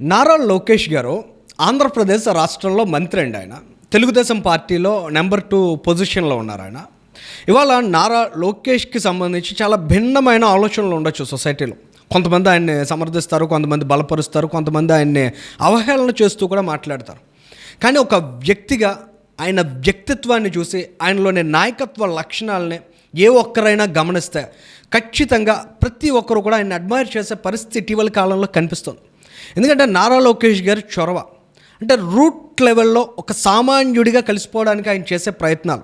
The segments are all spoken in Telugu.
నారా లోకేష్ గారు ఆంధ్రప్రదేశ్ రాష్ట్రంలో మంత్రి అండి ఆయన. తెలుగుదేశం పార్టీలో నెంబర్ టూ పొజిషన్లో ఉన్నారు ఆయన. ఇవాళ నారా లోకేష్కి సంబంధించి చాలా భిన్నమైన ఆలోచనలు ఉండొచ్చు సొసైటీలో. కొంతమంది ఆయన్ని సమర్థిస్తారు కొంతమంది బలపరుస్తారు కొంతమంది ఆయన్ని అవహేళన చేస్తూ కూడా మాట్లాడతారు. కానీ ఒక వ్యక్తిగా ఆయన వ్యక్తిత్వాన్ని చూసి ఆయనలోని నాయకత్వ లక్షణాలని ఏ ఒక్కరైనా గమనిస్తే ఖచ్చితంగా ప్రతి ఒక్కరు కూడా ఆయన అడ్మైర్ చేసే పరిస్థితి ఇటీవల కాలంలో కనిపిస్తుంది. ఎందుకంటే నారా లోకేష్ గారి చొరవ. అంటే రూట్ లెవెల్లో ఒక సామాన్యుడిగా కలిసిపోవడానికి ఆయన చేసే ప్రయత్నాలు.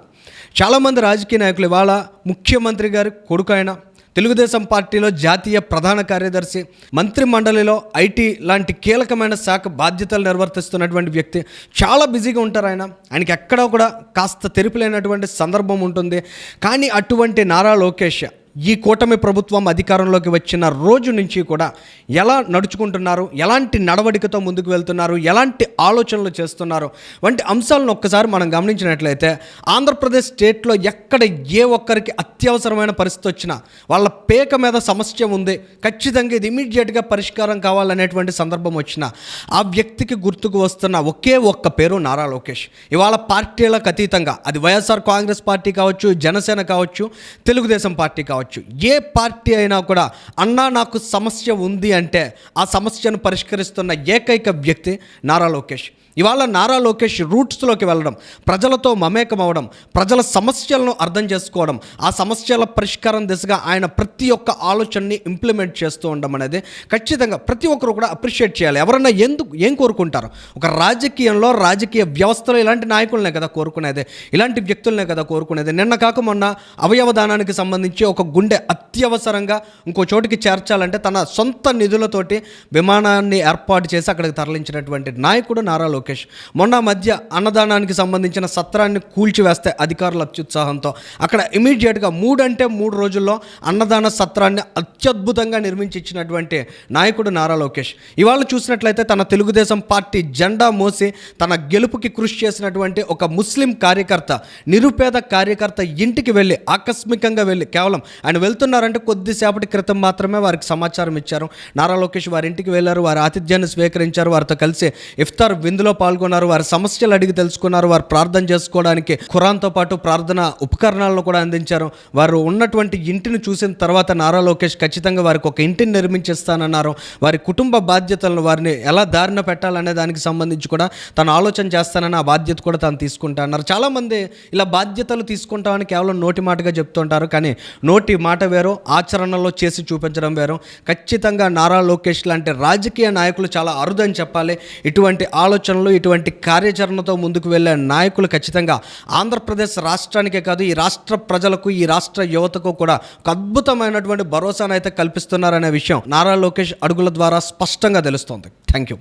చాలామంది రాజకీయ నాయకులు ఇవాళ ముఖ్యమంత్రి గారి కొడుకు ఆయన తెలుగుదేశం పార్టీలో జాతీయ ప్రధాన కార్యదర్శి మంత్రి మండలిలో ఐటీ లాంటి కీలకమైన శాఖ బాధ్యతలు నిర్వర్తిస్తున్నటువంటి వ్యక్తి. చాలా బిజీగా ఉంటారు ఆయన. ఆయనకి ఎక్కడో కూడా కాస్త తెరిపిలేనటువంటి సందర్భం ఉంటుంది. కానీ అటువంటి నారా లోకేష్ ఈ కూటమి ప్రభుత్వం అధికారంలోకి వచ్చిన రోజు నుంచి కూడా ఎలా నడుచుకుంటున్నారు? ఎలాంటి నడవడికతో ముందుకు వెళ్తున్నారు? ఎలాంటి ఆలోచనలు చేస్తున్నారు? వంటి అంశాలను ఒక్కసారి మనం గమనించినట్లయితే ఆంధ్రప్రదేశ్ స్టేట్లో ఎక్కడ ఏ ఒక్కరికి అత్యవసరమైన పరిస్థితి వచ్చినా వాళ్ళ పేక మీద సమస్య ఉంది. ఖచ్చితంగా ఇది ఇమీడియట్గా పరిష్కారం కావాలనేటువంటి సందర్భం వచ్చిన ఆ వ్యక్తికి గుర్తుకు వస్తున్న ఒకే ఒక్క పేరు నారా లోకేష్. ఇవాళ పార్టీలకు అతీతంగా అది వైఎస్ఆర్ కాంగ్రెస్ పార్టీ కావచ్చు జనసేన కావచ్చు తెలుగుదేశం పార్టీ కావచ్చు ఏ పార్టీ అయినా కూడా అన్నా నాకు సమస్య ఉంది అంటే ఆ సమస్యను పరిష్కరిస్తున్న ఏకైక వ్యక్తి నారా లోకేష్. ఇవాళ నారా లోకేష్ రూట్స్లోకి వెళ్ళడం ప్రజలతో మమేకం అవడం ప్రజల సమస్యలను అర్థం చేసుకోవడం ఆ సమస్యల పరిష్కారం దిశగా ఆయన ప్రతి ఒక్క ఆలోచనని ఇంప్లిమెంట్ చేస్తూ ఉండడం అనేది ఖచ్చితంగా ప్రతి ఒక్కరు కూడా అప్రిషియేట్ చేయాలి. ఎవరన్నా ఎందుకు ఏం కోరుకుంటారు? ఒక రాజకీయంలో రాజకీయ వ్యవస్థలో ఇలాంటి నాయకులనే కదా కోరుకునేది ఇలాంటి వ్యక్తులనే కదా కోరుకునేది. నిన్న కాక మొన్న అవయవదానానికి సంబంధించి ఒక గుండె అత్యవసరంగా ఇంకో చోటికి చేర్చాలంటే తన సొంత నిధులతోటి విమానాన్ని ఏర్పాటు చేసి అక్కడికి తరలించినటువంటి నాయకుడు నారా లోకేష్. మొన్న మధ్య అన్నదానానికి సంబంధించిన సత్రాన్ని కూల్చివేస్తే అధికారుల అత్యుత్సాహంతో అక్కడ ఇమీడియట్గా మూడంటే మూడు రోజుల్లో అన్నదాన సత్రాన్ని అత్యద్భుతంగా నిర్మించి ఇచ్చినటువంటి నాయకుడు నారా లోకేష్. ఇవాళ చూసినట్లయితే తన తెలుగుదేశం పార్టీ జెండా మోసి తన గెలుపుకి కృషి చేసినటువంటి ఒక ముస్లిం కార్యకర్త నిరుపేద కార్యకర్త ఇంటికి వెళ్ళి ఆకస్మికంగా వెళ్ళి కేవలం ఆయన వెళ్తున్నారంటే కొద్దిసేపటి క్రితం మాత్రమే వారికి సమాచారం ఇచ్చారు. నారా లోకేష్ వారి ఇంటికి వెళ్ళారు వారి ఆతిథ్యాన్ని స్వీకరించారు వారితో కలిసి ఇఫ్తార్ విందులో పాల్గొన్నారు వారి సమస్యలు అడిగి తెలుసుకున్నారు వారు ప్రార్థన చేసుకోవడానికి ఖురాన్తో పాటు ప్రార్థన ఉపకరణాలను కూడా అందించారు. వారు ఉన్నటువంటి ఇంటిని చూసిన తర్వాత నారా లోకేష్ ఖచ్చితంగా వారికి ఒక ఇంటిని నిర్మించిస్తానన్నారు. వారి కుటుంబ బాధ్యతలను వారిని ఎలా దారిన పెట్టాలనే దానికి సంబంధించి కూడా తను ఆలోచన చేస్తానని ఆ బాధ్యత కూడా తను తీసుకుంటా అన్నారు చాలామంది ఇలా బాధ్యతలు తీసుకుంటామని కేవలం నోటి మాటగా చెప్తుంటారు కానీ నోటి మాట వేరు ఆచరణలో చేసి చూపించడం వేరు. ఖచ్చితంగా నారా లోకేష్ లాంటి రాజకీయ నాయకులు చాలా అరుదని చెప్పాలి. ఇటువంటి ఆలోచనలు ఇటువంటి కార్యాచరణతో ముందుకు వెళ్ళే నాయకులు ఖచ్చితంగా ఆంధ్రప్రదేశ్ రాష్ట్రానికే కాదు ఈ రాష్ట్ర ప్రజలకు ఈ రాష్ట్ర యువతకు కూడా ఒక అద్భుతమైనటువంటి అయితే కల్పిస్తున్నారనే విషయం నారా లోకేష్ అడుగుల ద్వారా స్పష్టంగా తెలుస్తోంది. Thank you